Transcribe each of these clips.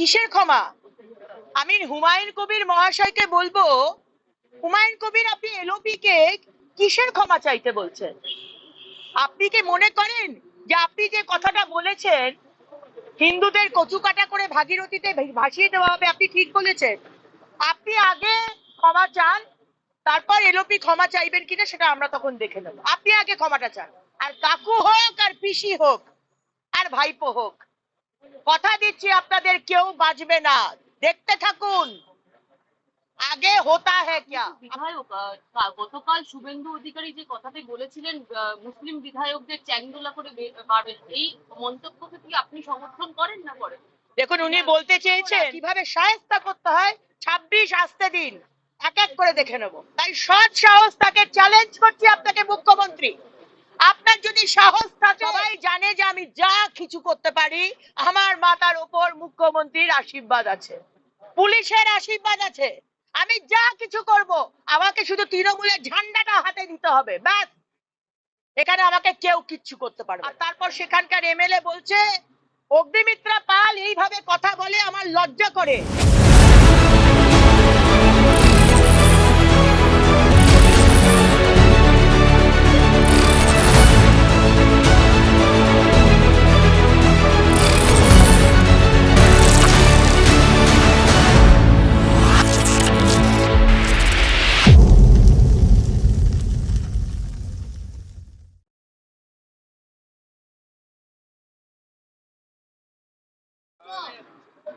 কিসের ক্ষমা? আমি হুমায়ুন কবির মহাশয়কে বলব, হুমায়ুন কবির আপনি এলওপি কে কিসের ক্ষমা চাইতে বলছেন? আপনি কি মনে করেন যে আপনি যে কথাটা বলেছেন, হিন্দুদের কচু কাটা করে ভাগীরথীতে ভাসিয়ে দেওয়া হবে, আপনি ঠিক বলেছেন। আপনি আগে ক্ষমা চান, তারপর এলওপি ক্ষমা চাইবেন কিনা সেটা আমরা তখন দেখে নেব। আপনি আগে ক্ষমাটা চান। আর কাকু হোক, আর পিসি হোক, আর ভাইপো হোক। কথা দিচ্ছি আপনাদের কেউ বাঁচবে না। দেখতে থাকুন। আগে হোতা হ্যাঁ ক্যা? বিধায়ক গতকাল শুভেন্দু অধিকারী যে কথাটি বলেছিলেন মুসলিম বিধায়কদের চ্যাংদোলা করে মারবেন এই মন্তব্যকে কি আপনি সমর্থন করেন না করেন? দেখুন উনি বলতে চেয়েছেন কীভাবে সাহেস্তা করতে হয় ছাব্বিশ আসতে দিন এক এক করে দেখে নেব। তাই সৎ সাহস তাকে চ্যালেঞ্জ করছি আপনাকে মুখ্যমন্ত্রী। আপনার যদি সাহস থাকে সবাই জানে যে আমি যা কিছু করতে পারি আমার মাতার উপর মুখ্যমন্ত্রীর আশীর্বাদ আছে। পুলিশের আশীর্বাদ আছে। আমি যা কিছু করব আমাকে শুধু তৃণমূলের ঝান্ডাটা হাতে দিতে হবে ব্যাস। এখানে আমাকে কেউ কিচ্ছু করতে পারবে না। আর তারপর সেখানকার এমএলএ বলছে অগ্নিমিত্রা পাল এইভাবে কথা বলে আমার লজ্জা করে।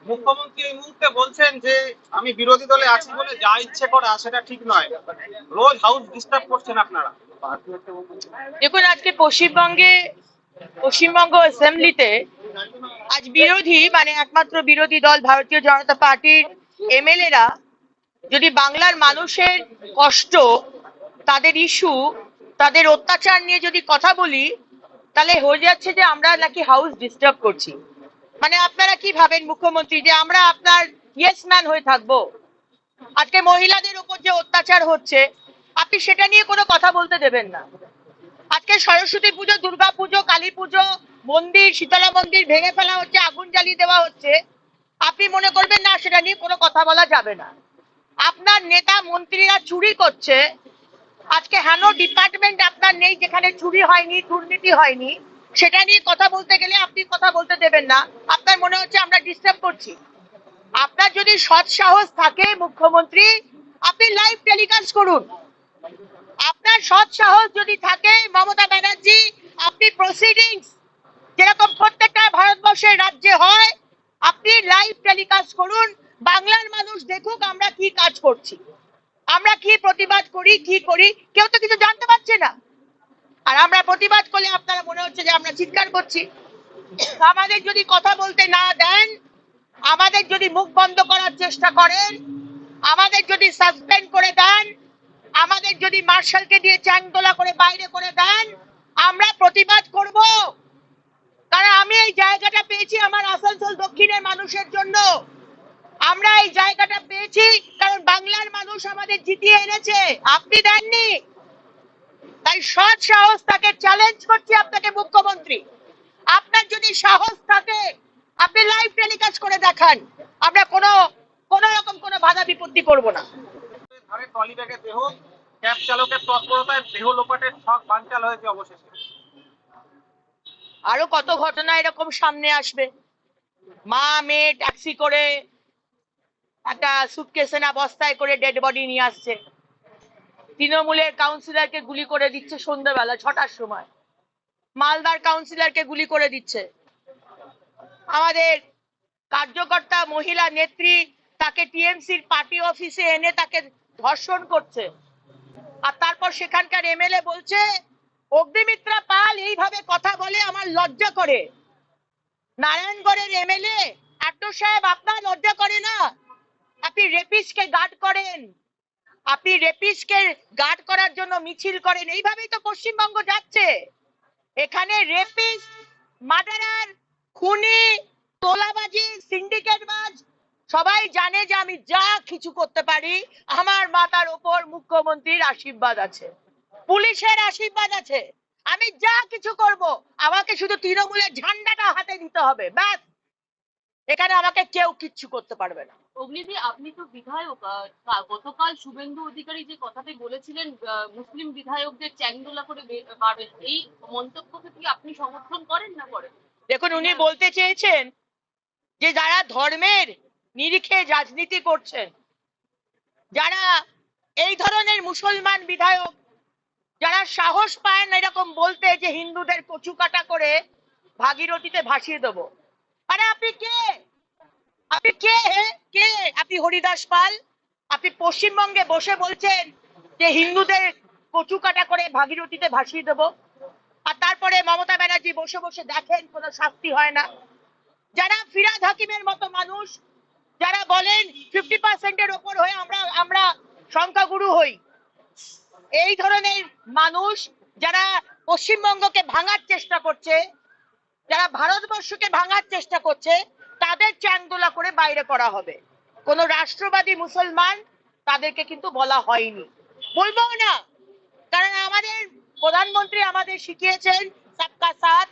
মুখ্যমন্ত্রী এই মুহূর্তে বলছেন যে আমি বিরোধী দলে আছি বলে যা ইচ্ছে করা সেটা ঠিক নয়। রোজ হাউস ডিস্টার্ব করছেন আপনারা। দেখুন, আজকে পশ্চিমবঙ্গে, পশ্চিমবঙ্গ অ্যাসেম্বলিতে আজ বিরোধী মানে একমাত্র বিরোধী দল ভারতীয় জনতা পার্টির এমএলএরা যদি বাংলার মানুষের কষ্ট, তাদের ইস্যু তাদের অত্যাচার নিয়ে যদি কথা বলি, তাহলে হয়ে যাচ্ছে যে আমরা নাকি হাউস ডিস্টার্ব করছি। মানে আপনারা কি ভাবেন মুখ্যমন্ত্রী, যে আমরা আপনার ইয়েস ম্যান হয়ে থাকব? আজকে মহিলাদের উপর যে অত্যাচার হচ্ছে, আপনি সেটা নিয়ে কোনো কথা বলতে দেবেন না। আজকে সরস্বতী পুজো, দুর্গা পুজো, কালী পুজো, মন্দির, শীতলা মন্দির ভেঙে ফেলা হচ্ছে, আগুন জ্বালিয়ে দেওয়া হচ্ছে, আপনি মনে করবেন না, সেটা নিয়ে কোনো কথা বলা যাবে না। আপনার নেতা, মন্ত্রীরা চুরি করছে। আজকে হেন ডিপার্টমেন্ট আপনার নেই, যেখানে চুরি হয়নি, দুর্নীতি হয়নি। সেটা নিয়ে কথা বলতে গেলে আপনি কথা বলতে দেবেন না। আপনার মনে হচ্ছে আমরা ডিস্টার্ব করছি। আপনার যদি সৎ সাহস থাকে মুখ্যমন্ত্রী, আপনি লাইভ টেলিকাস্ট করুন। আপনার সৎ সাহস যদি থাকে মমতা ব্যানার্জি, আপনি প্রসিডিংস যেরকম প্রত্যেকটা ভারতবর্ষের রাজ্যে হয়, আপনি লাইভ টেলিকাস্ট করুন। বাংলার মানুষ দেখুক আমরা কি কাজ করছি। আমরা কি প্রতিবাদ করি, কি করি, কেউ তো কিছু জানতে পারছে না। আর আমরা প্রতিবাদ করলে আপনারা মনে হচ্ছে যে আমরা চিৎকার করছি। আমাদের যদি কথা বলতে না দেন, আমাদের যদি মুখ বন্ধ করার চেষ্টা করেন, আমাদের যদি সাসপেন্ড করে দেন, আমাদের যদি মার্শালকে দিয়ে চ্যাংদোলা করে বাইরে করে দেন, আমরা প্রতিবাদ করব। কারণ আমি এই জায়গাটা পেয়েছি আমার আসানসোল দক্ষিণের মানুষের জন্য। আমরা এই জায়গাটা পেয়েছি কারণ বাংলার মানুষ আমাদের জিতিয়ে এনেছে। আপনি দেননি? তাই সৎ সাহস তাকে চ্যালেঞ্জ করছি আপনাকে মুখ্যমন্ত্রী। আপনার যদি সাহস থাকে আপনি লাইভ টেলিকাস্ট করে দেখান। আমরা কোনো কোনো রকম কোনো বাধা বিপত্তি করব না। দেহ ক্যাব চালকের তৎপরতায় দেহ লোপাটের ছক বানচাল হয়েছে অবশেষে। আরও কত ঘটনা এরকম সামনে আসবে? মা মেয়ে ট্যাক্সি করে একটা সুটকেসে না বস্তায় করে ডেড বডি নিয়ে আসছে। তৃণমূলের কাউন্সিলরকে গুলি করে দিচ্ছে সন্ধ্যাবেলা, ছটার সময়। মালদার কাউন্সিলরকে গুলি করে দিচ্ছে। আমাদের কার্যকর্তা, মহিলা নেত্রী তাকে টিএমসির পার্টি অফিসে এনে তাকে ধর্ষণ করছে। আর তারপর সেখানকার এমএলএ বলছে, অগ্নিমিত্রা পাল এইভাবে কথা বলে আমার লজ্জা করে। নারায়ণগড়ের এমএলএ, আট্টো সাহেব আপনার লজ্জা করে না? আপনি রেপিসকে গার্ড করেন। আপনি রেপিসকে গার্ড করার জন্য মিছিল করেন, এইভাবেই তো পশ্চিমবঙ্গ যাচ্ছে। এখানে রেপিস মার্ডারার খুনি, তোলাবাজি, সিন্ডিকেটবাজ, সবাই জানে যে আমি যা কিছু করতে পারি, আমার মাথার ওপর মুখ্যমন্ত্রীর আশীর্বাদ আছে, পুলিশের আশীর্বাদ আছে, আমি যা কিছু করব, আমাকে শুধু তৃণমূলের ঝান্ডাটা হাতে দিতে হবে, ব্যাস। এখানে আমাকে কেউ কিচ্ছু করতে পারবে না। অগ্নিদি, আপনি তো বিধায়ক গতকাল শুভেন্দু অধিকারী যে কথাটি বলেছিলেন মুসলিম বিধায়কদের চ্যাংদোলা করে বাড়বেন এই মন্তব্যকে কি আপনি সমর্থন করেন না করেন? দেখুন, উনি বলতে চেয়েছেন যে যারা ধর্মের নিরিখে রাজনীতি করছেন যারা এই ধরনের মুসলমান বিধায়ক, যারা সাহস পায় না এরকম বলতে যে হিন্দুদের কচু কাটা করে ভাগীরথীতে ভাসিয়ে দেবো। আরে আপনি কে? আপনি কে কে? আপনি হরিদাস পাল? আপনি পশ্চিমবঙ্গে বসে বলছেন যে হিন্দুদের কচু কাটা করে ভাগীরথীতে ভাসিয়ে দেবো। আর তারপরে মমতা ব্যানার্জি বসে বসে দেখেন, কোনো শাস্তি হয় না। যারা ফিরাদ হাকিমের মতো মানুষ, যারা বলেন ফিফটি পার্সেন্টের ওপর হয়ে আমরা আমরা সংখ্যাগুরু হই, এই ধরনের মানুষ যারা পশ্চিমবঙ্গকে ভাঙার চেষ্টা করছে, যারা ভারতবর্ষকে ভাঙার চেষ্টা করছে তাদের চ্যাংদোলা করে বাইরে করা হবে। কোন রাষ্ট্রবাদী মুসলমান তাদেরকে কিন্তু বলা হয়নি। বলব না। কারণ আমাদের প্রধানমন্ত্রী আমাদের শিখিয়েছেন, সবকা সাথ,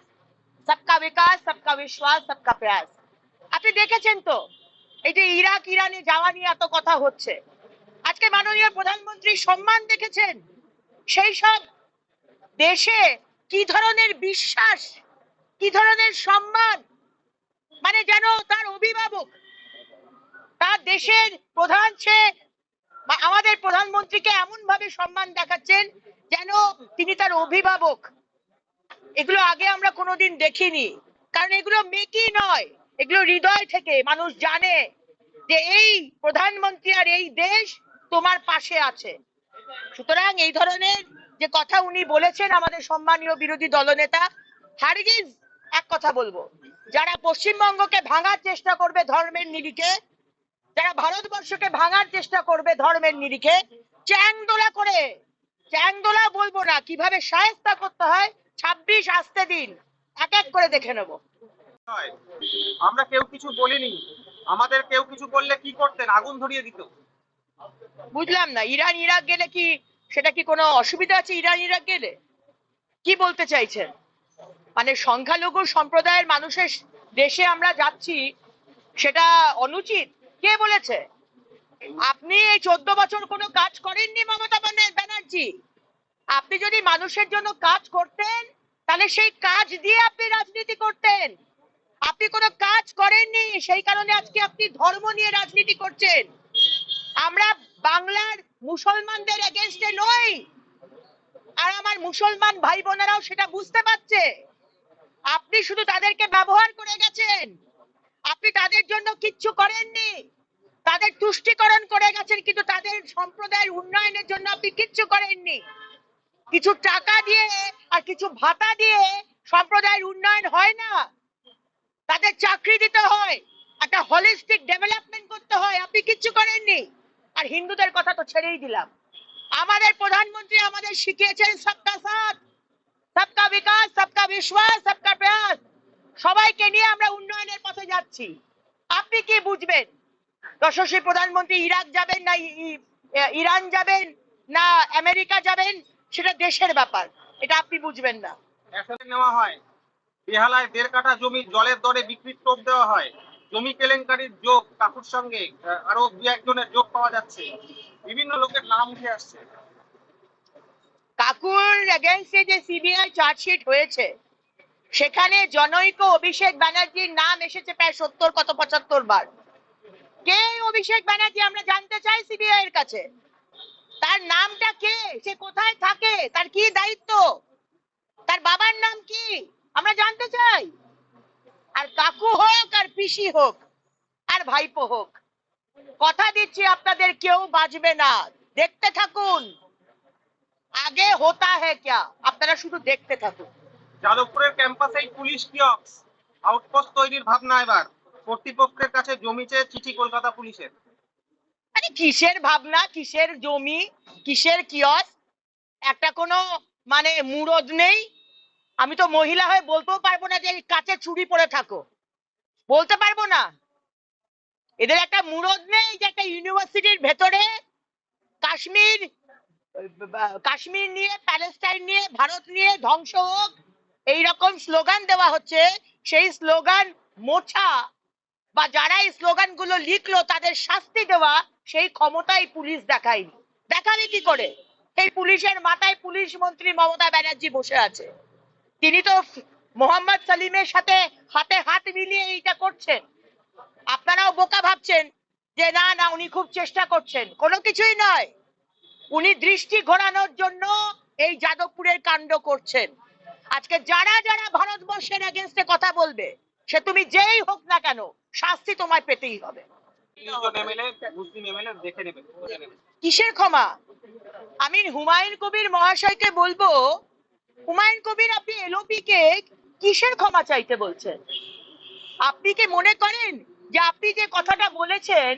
সবকা বিকাশ, সবকা বিশ্বাস, সবকা প্রয়াস। আপনি দেখেছেন তো, এই যে ইরাক, ইরানে যাওয়া নিয়ে এত কথা হচ্ছে। আজকে মাননীয় প্রধানমন্ত্রী সম্মান দেখেছেন? সেই সব দেশে কি ধরনের বিশ্বাস, কি ধরনের সম্মান মানে যেন তার অভিভাবক, তার দেশের প্রধান সে আমাদের প্রধানমন্ত্রীকে এমন ভাবে সম্মান দেখাচ্ছেন যেন তিনি তার অভিভাবক। এগুলো আগে আমরা কোনোদিন দেখিনি। কারণ এগুলো মেকি নয়, এগুলো হৃদয় থেকে মানুষ জানে যে এই প্রধানমন্ত্রী আর এই দেশ তোমার পাশে আছে। সুতরাং এই ধরনের যে কথা উনি বলেছেন আমাদের সম্মানীয় বিরোধী দলনেতা, হারগিজ এক কথা বলব। যারা পশ্চিমবঙ্গকে ভাঙার চেষ্টা করবে ধর্মের নিরিখে যারা ভারতবর্ষকে ভাঙার চেষ্টা করবে ধর্মের নিরিখে চ্যাংদোলা করে চ্যাংদোলা বলব না কীভাবে সায়স্তা করতে হয় ছাব্বিশ আসতে দিন এক এক করে দেখে নেব। আমরা কেউ কিছু বলিনি আমাদের কেউ কিছু বললে কি করতেন? আগুন ধরিয়ে দিত। বুঝলাম না ইরান ইরাক গেলে কি সেটা কি কোনো অসুবিধা আছে? ইরান ইরাক গেলে? কি বলতে চাইছেন? মানে সংখ্যালঘু সম্প্রদায়ের মানুষের দেশে আমরা যাচ্ছি, সেটা অনুচিত। কে বলেছে? আপনি এই চোদ্দ বছর কোনো কাজ করেননি মমতা ব্যানার- ব্যানার্জি। আপনি যদি মানুষের জন্য কাজ করতেন, তাহলে সেই কাজ দিয়ে আপনি রাজনীতি করতেন। আপনি কোনো কাজ করেননি, সেই কারণে আজকে আপনি ধর্ম নিয়ে রাজনীতি করছেন। আমরা বাংলার মুসলমানদের এগেনস্টে নই। আর আমার মুসলমান ভাই বোনেরাও সেটা বুঝতে পারছে। আপনি শুধু তাদেরকে ব্যবহার করে গেছেন। আপনি তাদের জন্য কিচ্ছু করেননি। তাদের তুষ্টিকরণ করে গেছেন, কিন্তু তাদের সম্প্রদায়ের উন্নয়নের জন্য আপনি কিচ্ছু করেননি। কিছু টাকা দিয়ে আর কিছু ভাতা দিয়ে সম্প্রদায়ের উন্নয়ন হয় না। তাদের চাকরি দিতে হয়, একটা হলিস্টিক ডেভেলপমেন্ট করতে হয়, আপনি কিচ্ছু করেননি। আর হিন্দুদের কথা তো ছেড়েই দিলাম। আমাদের প্রধানমন্ত্রী আমাদের শিখিয়েছেন সবকা সাথ। সবকা বিকাশ সবকা বিশ্বাস সবকা প্রয়াস সবাইকে নিয়ে আমরা উন্নয়নের পথে যাচ্ছি। আপনি কি বুঝবেন? যশস্বী প্রধানমন্ত্রী ইরাক যাবেন না ইরান যাবেন না আমেরিকা যাবেন? সেটা দেশের ব্যাপার। এটা আপনি বুঝবেন না। নেওয়া হয়। বেহালায় দেড় কাঠা জমি জলের দরে বিক্রির টোপ দেওয়া হয়। জমি কেলেঙ্কারির যোগ কাকুর সঙ্গে আরও দু একজনের যোগ পাওয়া যাচ্ছে। বিভিন্ন লোকের নাম উঠে আসছে। কাকুর এগেনস্টে যে সিবিআই চার্জশিট হয়েছে, সেখানে জনৈক অভিষেক ব্যানার্জির নাম এসেছে প্রায় সত্তর, কত পঁচাত্তর বার। কে অভিষেক ব্যানার্জি আমরা জানতে চাই সিবিআই এর কাছে। তার নামটা কে? সে কোথায় থাকে? তার কি দায়িত্ব? তার বাবার নাম কি? আমরা জানতে চাই। আর কাকু হোক আর পিসি হোক, আর ভাইপো হোক, কথা দিচ্ছি আপনাদের, কেউ বাজবে না। দেখতে থাকুন। আগে হতা হ্যাঁ ক্যা আপনারা শুধু দেখতে থাকুন যাদবপুরের ক্যাম্পাসেই পুলিশ কিয়ক্স। আউটপোস্ট তৈরির ভাবনা এবার। কর্তৃপক্ষের কাছে জমি চেয়ে চিঠি কলকাতা পুলিশের। আরে কিসের ভাবনা? কিসের জমি? কিসের কিয়স একটা কোনো মানে মুরদ নেই? আমি তো মহিলা হয়ে বলতেও পারব না যে এই কাছে চুড়ি পরে থাকো। বলতে পারব না? এদের একটা মুরদ নেই যে একটা ইউনিভার্সিটির ভেতরে কাশ্মীর কাশ্মীর নিয়ে, প্যালেস্টাইন নিয়ে, ভারত নিয়ে ধ্বংস হোক, এইরকম স্লোগান দেওয়া হচ্ছে। সেই স্লোগান মোছা বা যারা এই স্লোগানগুলো লিখলো, তাদের শাস্তি দেওয়া সেই ক্ষমতাই পুলিশ দেখায়নি। দেখাবে কি করে? সেই পুলিশের মাথায় পুলিশ মন্ত্রী মমতা ব্যানার্জি বসে আছে। তিনি তো মোহাম্মদ সালিমের সাথে হাতে হাত মিলিয়ে এইটা করছেন। আপনারাও বোকা ভাবছেন যে, না না, উনি খুব চেষ্টা করছেন। কোনো কিছুই নয়। উনি দৃষ্টি ঘোরানোর জন্য এই যাদবপুরের কাণ্ড করছেন। আজকে যারা যারা ভারতবর্ষের এগেনস্টে কথা বলবে সে তুমি যেই হোক না কেন শাস্তি তোমায় পেতেই হবে। কিসের ক্ষমা? আমি হুমায়ুন কবির মহাশয়কে বলব হুমায়ুন কবির আপনি এলওপি কে কিসের ক্ষমা চাইতে বলছেন? আপনি কি মনে করেন যে আপনি যে কথাটা বলেছেন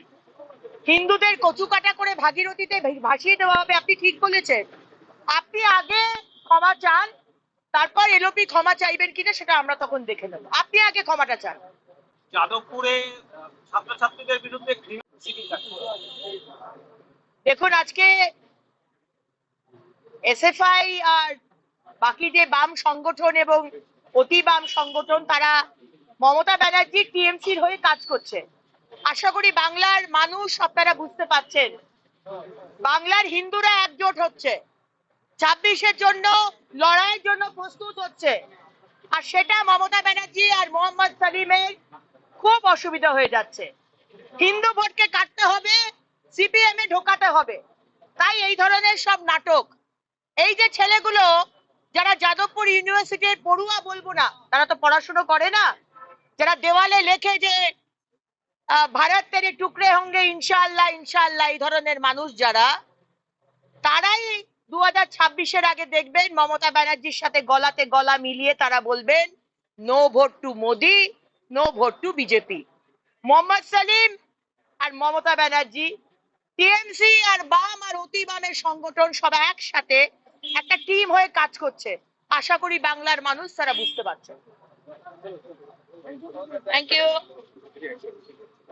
হিন্দুদের কচুকাটা করে ভাগীরথীতে ভাসিয়ে দেওয়া হবে আপনি ঠিক বলেছেন। আপনি আগে ক্ষমা চান তারপর এলোপি ক্ষমা চাইবেন কিনা সেটা আমরা তখন দেখে নেব। আপনি আগে ক্ষমাটা চান। যাদবপুরে ছাত্রছাত্রীদের বিরুদ্ধে। দেখুন আজকে এসএফআই আর বাকি যে বাম সংগঠন এবং অতি বাম সংগঠন তারা মমতা ব্যানার্জি টিএমসির হয়ে কাজ করছে। আশা করি বাংলার মানুষ আপনারা বুঝতে পারছেন বাংলার হিন্দুরা একজোট হচ্ছে। ছাব্বিশের জন্য, লড়াইয়ের জন্য প্রস্তুত হচ্ছে। আর সেটা মমতা ব্যানার্জি আর মোহাম্মদ সালিমের খুব অসুবিধা হয়ে যাচ্ছে। হিন্দু ভোটকে কাটতে হবে, সিপিএম এ ঢোকাতে হবে। তাই এই ধরনের সব নাটক। এই যে ছেলেগুলো, যারা যাদবপুর ইউনিভার্সিটির পড়ুয়া বলব না, তারা তো পড়াশুনো করে না। যারা দেওয়ালে লেখে যে আহ, ভারত তেরে টুকরে হঙ্গে ইনশাআল্লাহ ইনশাল্লাহ এই ধরনের মানুষ যারা তারাই দু হাজার ছাব্বিশের আগে দেখবেন মমতা ব্যানার্জির সাথে গলাতে গলা মিলিয়ে তারা বলবেন no vote to Modi no vote to BJP. Mohammad Salim R Mamata Banerjee TMC আর বাম আর অতি বামের সংগঠন সব একসাথে একটা টিম হয়ে কাজ করছে। আশা করি বাংলার মানুষ তারা বুঝতে পারছে। Thank you